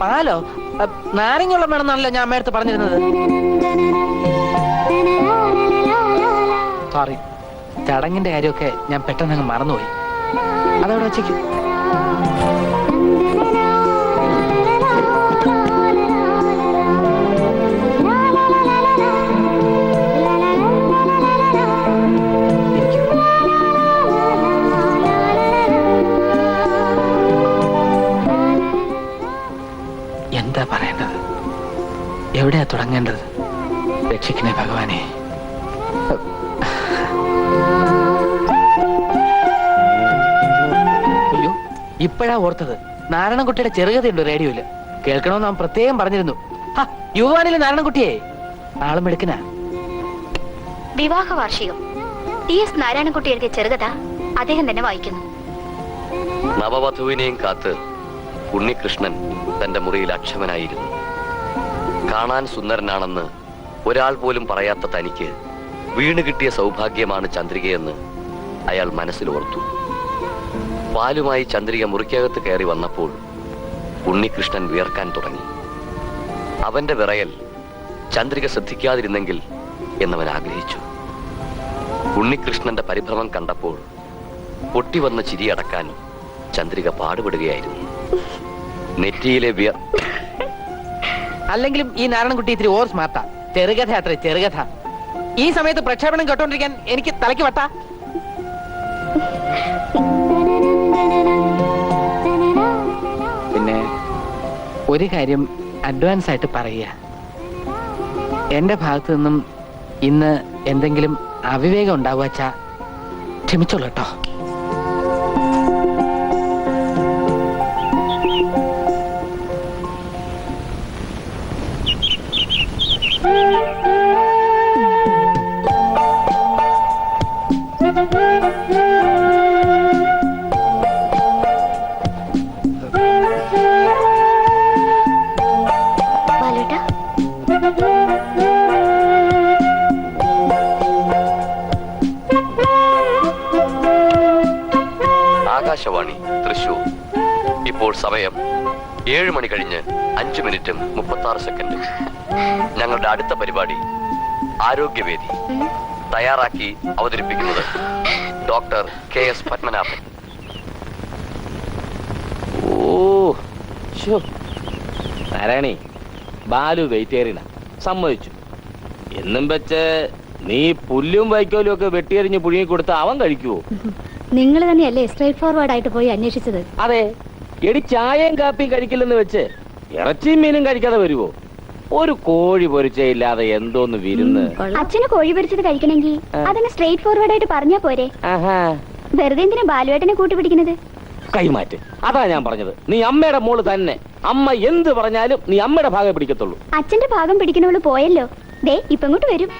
പാലോ? നാരങ്ങുള്ള വേണമെന്നല്ല ഞാൻ അമ്മയടുത്ത് പറഞ്ഞിരുന്നത്. സോറി ചടങ്ങിന്റെ കാര്യമൊക്കെ ഞാൻ പെട്ടെന്ന് അങ്ങ് മറന്നുപോയി. അതവിടെ വെച്ചേക്കും. എവിടെയാ തുടങ്ങേണ്ടത്? രക്ഷിക്കണേ ഭഗവാനെ. അയ്യോ ഇപ്പോഴാ ഓർത്തത്. നാരായണൻകുട്ടിയുടെ ചെറുകഥയുണ്ട് റേഡിയോയിൽ കേൾക്കണമെന്ന് അവൻ പ്രത്യേകം പറഞ്ഞിരുന്നു. ഹ, യുവാനിലെ നാരായണൻകുട്ടിയെ. ആളും എടുക്കന വിവാഹ വാർഷികം ടി എസ് നാരായണൻകുട്ടി എഴുതിയ ചെറുകഥ അദ്ദേഹം തന്നെ വായിക്കുന്നു. നവവധുവിനെയും കാത്ത് ഉണ്ണികൃഷ്ണൻ തന്റെ മുറിയിൽ അക്ഷമനായിരുന്നു. കാണാൻ സുന്ദരനാണെന്ന് ഒരാൾ പോലും പറയാത്ത തനിക്ക് വീണ് കിട്ടിയ സൗഭാഗ്യമാണ് ചന്ദ്രികയെന്ന് അയാൾ മനസ്സിൽ ഓർത്തു. പാലുമായി ചന്ദ്രിക മുറിക്കകത്ത് കയറി വന്നപ്പോൾ ഉണ്ണികൃഷ്ണൻ വിയർക്കാൻ തുടങ്ങി. അവന്റെ വിറയൽ ചന്ദ്രിക ശ്രദ്ധിക്കാതിരുന്നെങ്കിൽ എന്നവൻ ആഗ്രഹിച്ചു. ഉണ്ണികൃഷ്ണന്റെ പരിഭ്രമം കണ്ടപ്പോൾ പൊട്ടിവന്ന ചിരിയടക്കാൻ ചന്ദ്രിക പാടുപെടുകയായിരുന്നു. നെറ്റിയിലെ വിയർ അല്ലെങ്കിലും ഈ നാരായണൻകുട്ടി ഇത്തിരി ഓർ സ്മാർട്ടാ ചെറുകഥ അത്ര ചെറുകഥ. ഈ സമയത്ത് പ്രക്ഷേപണം കേട്ടോണ്ടിരിക്കാൻ എനിക്ക് തലയ്ക്ക് വട്ട. പിന്നെ ഒരു കാര്യം അഡ്വാൻസ് ആയിട്ട് പറയുക. എന്റെ ഭാഗത്തു നിന്നും ഇന്ന് എന്തെങ്കിലും അവിവേകം ഉണ്ടാവുക ക്ഷമിച്ചോളൂ കേട്ടോ. ആകാശവാണി തൃശൂർ. ഇപ്പോൾ സമയം ഏഴ് മണി കഴിഞ്ഞ് അഞ്ച് മിനിറ്റും മുപ്പത്തി ആറ് സെക്കൻഡ്. ഞങ്ങളുടെ അടുത്ത പരിപാടി ആരോഗ്യവേദി. തയ്യാറാക്കി അവതരിപ്പിക്കുന്നത് ഡോക്ടർ കെ എസ് പത്മനാഭൻ. ഓ ശോ. നാരായണി ബാലു വെയിറ്റേറിയന സമ്മതിച്ചു. എന്നും വെച്ച് നീ പുല്ലും വൈക്കോലും ഒക്കെ വെട്ടിയെറിഞ്ഞ് പുഴുങ്ങി കൊടുത്ത അവൻ കഴിക്കുവോ? നിങ്ങൾ തന്നെയല്ലേ സ്ട്രേറ്റ് ഫോർവേഡ് ആയിട്ട് പോയി അന്വേഷിച്ചത്? അതെ. എടി ചായയും കാപ്പിയും കഴിക്കില്ലെന്ന് വെച്ച് ഇറച്ചിയും മീനും കഴിക്കാതെ വരുവോ? ഒരു കോഴി പൊരിച്ചയില്ലാതെ എന്തോന്ന് വിരുന്ന്? അച്ഛന് കോഴി പൊരിച്ചത് കഴിക്കണമെങ്കിൽ അതങ്ങ് സ്ട്രേറ്റ് ഫോർവേഡ് ആയിട്ട് പറഞ്ഞാ പോരെ. ആഹാ. വെറുതെ എന്തിനാ ബാലുവേട്ടനെ കൂട്ടുപിടിക്കുന്നത് കൈമാറ്റ്. അതാ ഞാൻ പറഞ്ഞത്. നീ അമ്മയുടെ മോൾ തന്നെ. അമ്മ എന്ത് പറഞ്ഞാലും നീ അമ്മയുടെ ഭാഗം പിടിക്കത്തുള്ളൂ. അച്ഛന്റെ ഭാഗം പിടിക്കുന്നവൾ പോയല്ലോ. ദേ ഇപ്പൊ ഇങ്ങോട്ട് വരും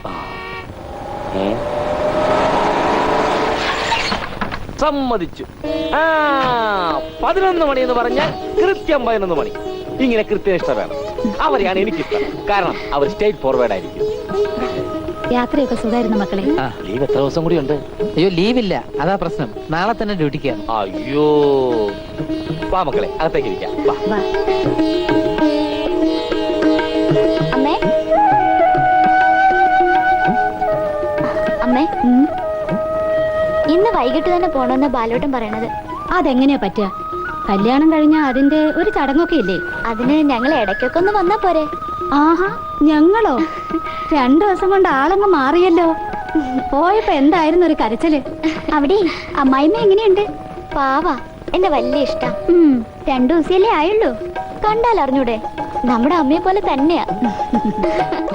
ഏ? സമ്മതിച്ചു. ആ പതിനൊന്ന് മണി എന്ന് പറഞ്ഞാൽ കൃത്യം പതിനൊന്ന് മണി. ഇങ്ങനെ കൃത്യനിഷ്ഠ വേണം. അവരെയാണ് എനിക്കിഷ്ടം. കാരണം അവർ സ്റ്റേറ്റ് ഫോർവേഡ് ആയിരിക്കും. യാത്രയൊക്കെ സുഖമായിരുന്നു മക്കളെ. ആ. ലീവ് എത്ര ദിവസം കൂടി ഉണ്ട്? അയ്യോ ലീവില്ല. അതാ പ്രശ്നം. നാളെ തന്നെ ഡ്യൂട്ടിക്കാണ്. അയ്യോ. വാ മക്കളെ അകത്തേക്ക് ഇരിക്കാം. വൈകിട്ട് തന്നെ പോണെന്ന ബാലോട്ടം പറയണത്. അതെങ്ങനെയാ പറ്റുക? കല്യാണം കഴിഞ്ഞ അതിന്റെ ഒരു ചടങ്ങൊക്കെ ഇല്ലേ? അതിന് ഞങ്ങൾ ഇടയ്ക്കൊക്കെ ഒന്ന് വന്നാ പോരെ. ആഹാ ഞങ്ങളോ? രണ്ടു ദിവസം കൊണ്ട് ആളങ്ങ് മാറിയല്ലോ. പോയപ്പോ എന്തായിരുന്നു ഒരു കരച്ചിൽ? അവിടെ അമ്മായിമ്മ എങ്ങനെയുണ്ട്? പാവാ എന്റെ വലിയ ഇഷ്ടം. രണ്ടു ദിവസമല്ലേ ആയുള്ളൂ. കണ്ടാൽ അറിഞ്ഞൂടെ നമ്മുടെ അമ്മയെ പോലെ തന്നെയാ.